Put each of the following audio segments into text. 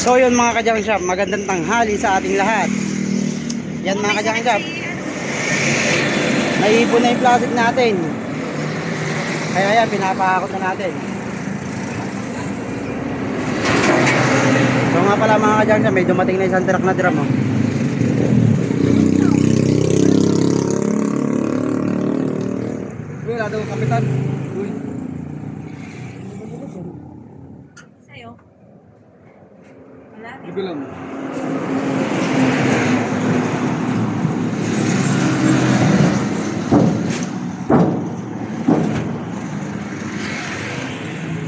So yun mga kadyang shop, magandang tanghali sa ating lahat. Yan mga kadyang shop. Naipon na yung plastic natin. Kaya yan, pinapahakot na natin. So nga pala mga kadyang shop, may dumating na isang truck na drum. Oh. Wala daw kapitan. Wala. Libre lang.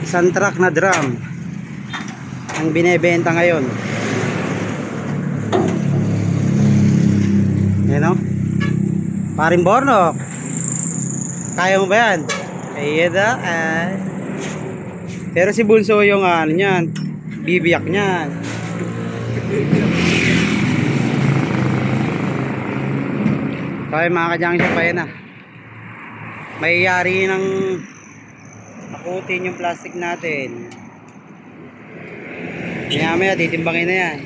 Isang truck na drum. Ang binebenta ngayon. Yan o. Paring Bornok. Kaya mo ba yan? Ayun na. ah. Pero si Bunso yung ano niyan. Bibiyak niyan. Kaya mga kadyang siya pa yan ah. Mayayari ng Nakutin yung plastic natin. Maya maya, titimbangin na yan.